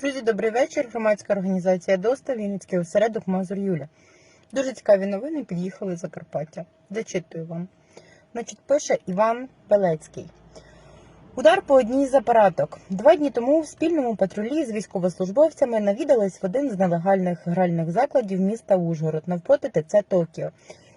Друзі, добрий вечір. Громадська організація ДОСТА, Вінницький осередок Мазур Юля. Дуже цікаві новини під'їхали з Закарпаття. Зачитую вам. Значить, пише Іван Белецький. Удар по одній з апараток. Два дні тому в спільному патрулі з військовослужбовцями навідались в один з нелегальних гральних закладів міста Ужгород навпроти ТЦ Токіо.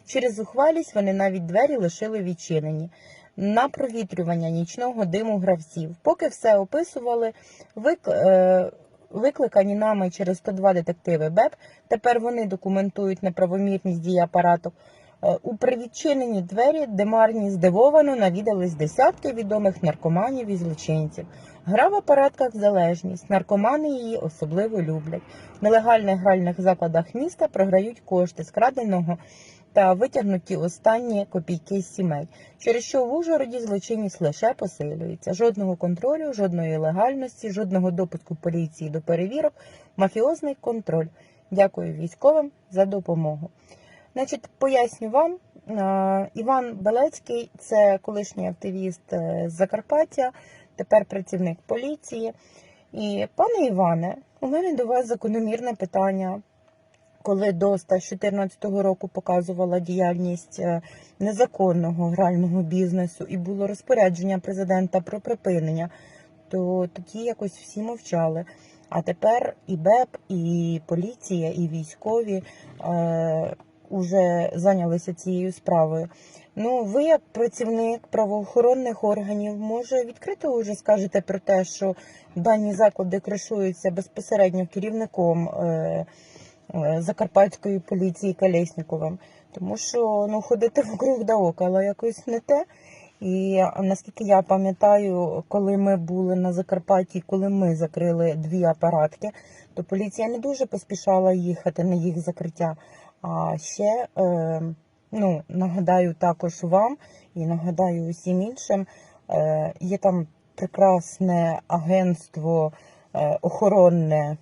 Через зухвалість вони навіть двері лишили відчинені на провітрювання нічного диму гравців. Поки все описували, вик, е, викликані нами через 102 детективи БЕП. Тепер вони документують неправомірність дії апарату. Е, У привідчинені двері демарні здивовано навідались десятки відомих наркоманів і злочинців. Гра в апаратках залежність. Наркомани її особливо люблять. В нелегальних гральних закладах міста програють кошти з краденого та витягнуті останні копійки з сімей, через що в Ужгороді злочинність лише посилюється. Жодного контролю, жодної легальності, жодного допуску поліції до перевірок, мафіозний контроль. Дякую військовим за допомогу. Значить, поясню вам, Іван Белецький це колишній активіст е, з Закарпаття, тепер працівник поліції. І, пане Іване, у мене до вас закономірне питання. Коли ДОСТА з 2014 року показувала діяльність е, незаконного грального бізнесу і було розпорядження президента про припинення, то тоді якось всі мовчали. А тепер і БЕП, і поліція, і військові е, уже зайнялися цією справою. Ну, ви, як працівник правоохоронних органів, може відкрито вже скажете про те, що дані заклади кришуються безпосередньо керівником е, Закарпатської поліції Колєсніковим. Тому що ну, ходити вокруг да около якось не те. І наскільки я пам'ятаю, коли ми були на Закарпатті, коли ми закрили дві апаратки, то поліція не дуже поспішала їхати на їх закриття. А ще е, ну, нагадаю також вам і нагадаю усім іншим, е, є там прекрасне агентство е, охоронне,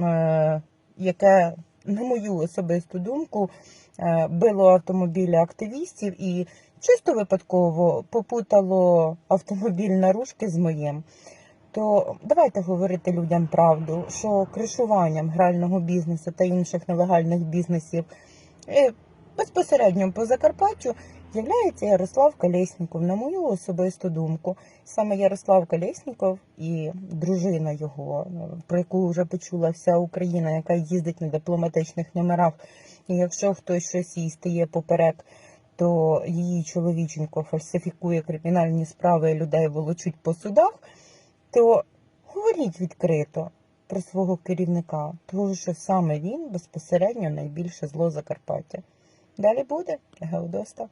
е, яке, на мою особисту думку, е, било автомобілі активістів і чисто випадково попутало автомобіль наружки з моїм. То давайте говорити людям правду, що кришуванням грального бізнесу та інших нелегальних бізнесів е, безпосередньо по Закарпаттю являється Ярослав Колєсніков, на мою особисту думку. Саме Ярослав Колєсніков і дружина його, про яку вже почула вся Україна, яка їздить на дипломатичних номерах. І якщо хтось щось їй стає поперек, то її чоловіченко фальсифікує кримінальні справи, і людей волочуть по судах, то говоріть відкрито про свого керівника, тому що саме він безпосередньо найбільше зло Закарпаття. Далі буде Геодоста.